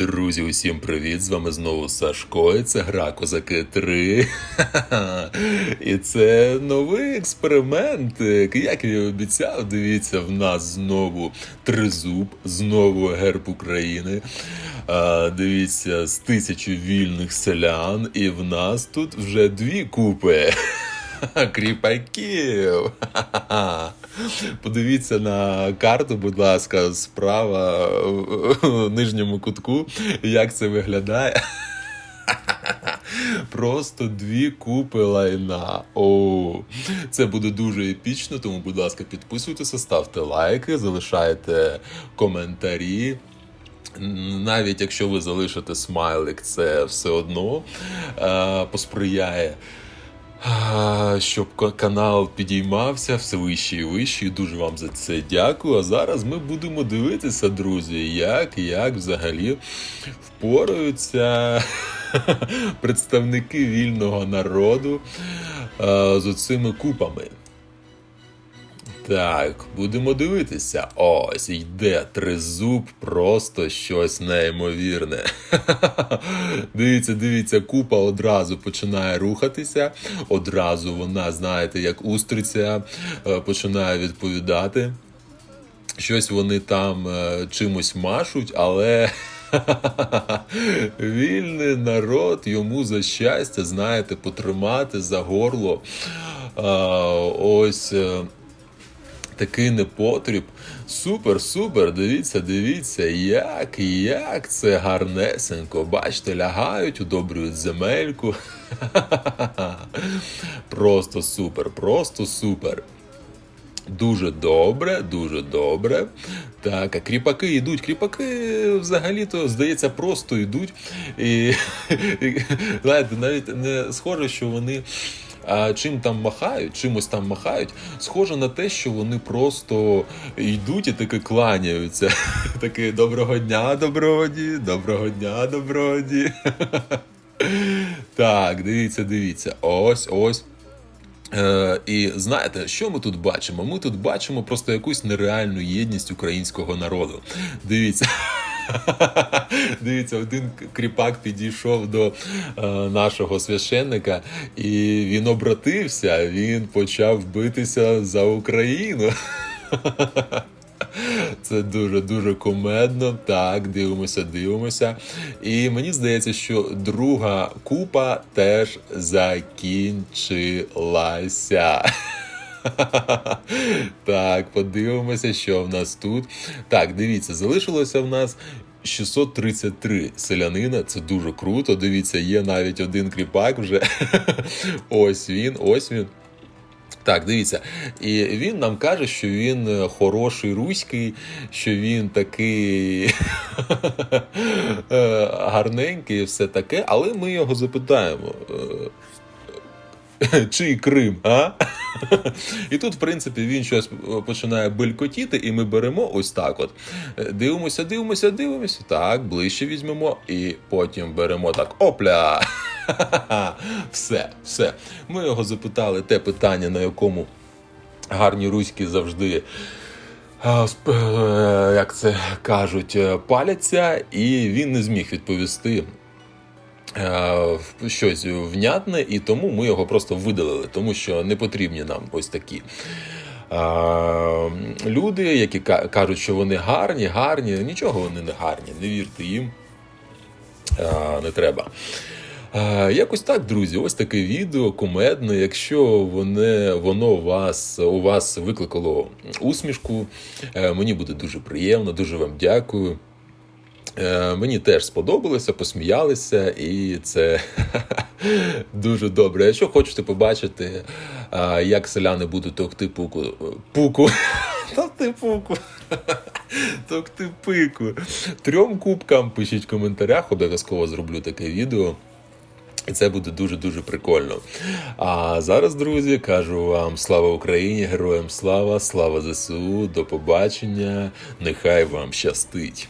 Друзі, усім привіт! З вами знову Сашко. І це гра Козаки 3. І це новий експеримент. Як я і обіцяв, дивіться, в нас знову тризуб, знову герб України. Дивіться, з тисячі вільних селян, і в нас тут вже дві купи. Кріпаків. Подивіться на карту, будь ласка, справа в нижньому кутку, як це виглядає. Просто дві купи лайна. О, це буде дуже епічно, тому, будь ласка, підписуйтеся, ставте лайки, залишайте коментарі. Навіть якщо ви залишите смайлик, це все одно е, посприяє. Щоб канал підіймався все вище і вище. І дуже вам за це дякую. А зараз ми будемо дивитися, друзі, як, як взагалі впораються представники вільного народу з оцими купами. Так, будемо дивитися. Ось йде тризуб, просто щось неймовірне. Дивіться, дивіться, купа одразу починає рухатися. Одразу вона, знаєте, як устриця, е, починає відповідати. Щось вони там е, чимось машуть, але. Вільний народ йому за щастя, знаєте, потримати за горло. Ось е, такий непотріб. Супер, супер. Дивіться, дивіться, як, як це гарнесенько. Бачите, лягають, удобрюють земельку. Просто супер, просто супер. Дуже добре, дуже добре. Так, а кріпаки йдуть. Кріпаки взагалі-то, здається, просто йдуть. І, знаєте, навіть не схоже, що вони. А чим там махають, чимось там махають, схоже на те, що вони просто йдуть і таки кланяються. Такі доброго дня, доброго дні, доброго дня, доброго дні. Так, дивіться, дивіться. Ось, ось. Е, і знаєте, що ми тут бачимо? Ми тут бачимо просто якусь нереальну єдність українського народу. Дивіться. Дивіться, один кріпак підійшов до е, нашого священника, і він обратився, він почав битися за Україну. Це дуже дуже комедно. Так, дивимося, дивимося. І мені здається, що друга купа теж закінчилася. Так, подивимося, що в нас тут. Так, дивіться, залишилося в нас 633 селянина. Це дуже круто. Дивіться, є навіть один кріпак вже. Ось він, ось він. Так, дивіться, і він нам каже, що він е, хороший руський, що він такий е, гарненький і все таке, але ми його запитаємо. е, Чий Крим, а? І тут, в принципі, він щось починає белькотіти, і ми беремо ось так: от. Е, Дивимося, дивимося, дивимося. Так, ближче візьмемо, і потім беремо так. Опля! Все, все. Ми його запитали те питання, на якому гарні руські завжди. е, Як це кажуть, е, паляться, і він не зміг відповісти е, щось внятне, і тому ми його просто видалили, тому що не потрібні нам ось такі. е, Люди, які кажуть, що вони гарні, гарні, нічого вони не гарні, не вірте їм, Е, не треба. Е, Якось так, друзі, ось таке відео кумедне. Якщо воно, воно вас, у вас викликало усмішку, е, мені буде дуже приємно, дуже вам дякую. Е, Мені теж сподобалося, посміялися, і це дуже добре. Якщо хочете побачити, е, як селяни будуть товкти пуку, пуку, товкти пуку, товкти пику, трьом кубкам, пишіть в коментарях, обов'язково зроблю таке відео. І це буде дуже-дуже прикольно. А зараз, друзі, кажу вам слава Україні, героям слава, слава ЗСУ, до побачення. Нехай вам щастить.